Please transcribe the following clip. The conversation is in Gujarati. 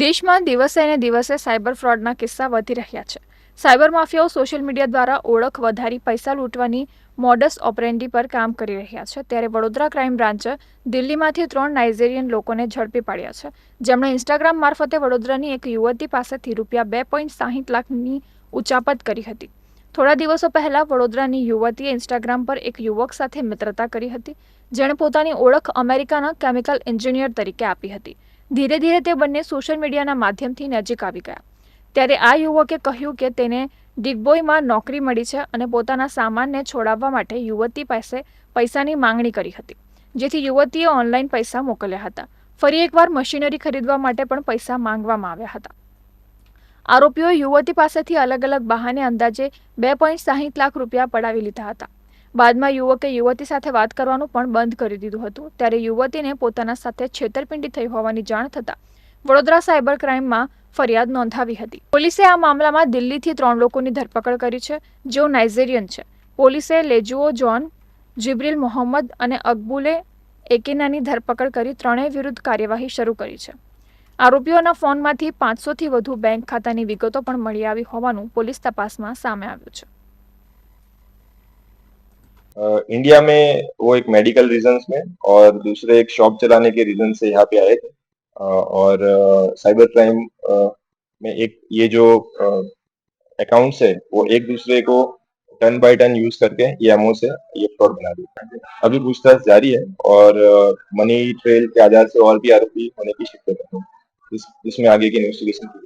દેશમાં દિવસે ને દિવસે સાયબર ફ્રોડના કિસ્સા વધી રહ્યા છે. સાયબર માફિયાઓ સોશિયલ મીડિયા દ્વારા ઓળખ વધારી પૈસા લૂંટવાની મોડસ ઓપરેન્ડી પર કામ કરી રહ્યા છે. ત્યારે વડોદરા ક્રાઇમ બ્રાન્ચે દિલ્હીમાંથી ત્રણ નાઇજેરિયન લોકોને ઝડપી પાડ્યા છે. જેમણે ઇન્સ્ટાગ્રામ મારફતે વડોદરાની એક યુવતી પાસેથી રૂપિયા બે પોઈન્ટ સાહીઠ લાખની ઉચાપત કરી હતી. થોડા દિવસો પહેલા વડોદરાની યુવતીએ ઇન્સ્ટાગ્રામ પર એક યુવક સાથે મિત્રતા કરી હતી, જેણે પોતાની ઓળખ અમેરિકાના કેમિકલ એન્જિનિયર તરીકે આપી હતી. ધીરે ધીરે તે બંને સોશિયલ મીડિયાના માધ્યમથી નજીક આવી ગયા. ત્યારે આ યુવકે કહ્યું કે તેને ડિગબોયમાં નોકરી મળી છે અને પોતાના સામાનને છોડાવવા માટે યુવતી પાસે પૈસાની માંગણી કરી હતી, જેથી યુવતીએ ઓનલાઈન પૈસા મોકલ્યા હતા. ફરી એકવાર મશીનરી ખરીદવા માટે પણ પૈસા માંગવામાં આવ્યા હતા. આરોપીઓએ યુવતી પાસેથી અલગ અલગ બહાને અંદાજે બે પોઈન્ટ સાહીઠ લાખ રૂપિયા પડાવી લીધા હતા. બાદમાં યુવકે યુવતી સાથે વાત કરવાનું પણ બંધ કરી દીધું હતું. ત્યારે યુવતીને પોતાના સાથે છેતરપિંડી થઈ હોવાની જાણ થતાં વડોદરા સાયબર ક્રાઇમમાં ફરિયાદ નોંધાવી હતી. પોલીસે આ મામલામાં દિલ્હીથી ત્રણ લોકોની ધરપકડ કરી છે, જેઓ નાઇજેરિયન છે. પોલીસે લેજુઓ જોન, જિબ્રિલ મોહમ્મદ અને અકબુલે એકેનાની ધરપકડ કરી ત્રણેય વિરુદ્ધ કાર્યવાહી શરૂ કરી છે. આરોપીઓના ફોનમાંથી પાંચસોથી વધુ બેંક ખાતાની વિગતો પણ મળી આવી હોવાનું પોલીસ તપાસમાં સામે આવ્યું છે. इंडिया में वो एक मेडिकल रीजन में और दूसरे एक शॉप चलाने के रीजन से यहाँ पे आए थे। और साइबर क्राइम में एक ये जो अकाउंट्स है, वो एक दूसरे को टन बाय टन यूज़ करके ये एमओ से ये फ्रॉड बना हैं अभी पूछताछ जारी है और मनी ट्रेल के आधार से और भी आरोपी होने की शिकायत है। आगे की इन्वेस्टिगेशन की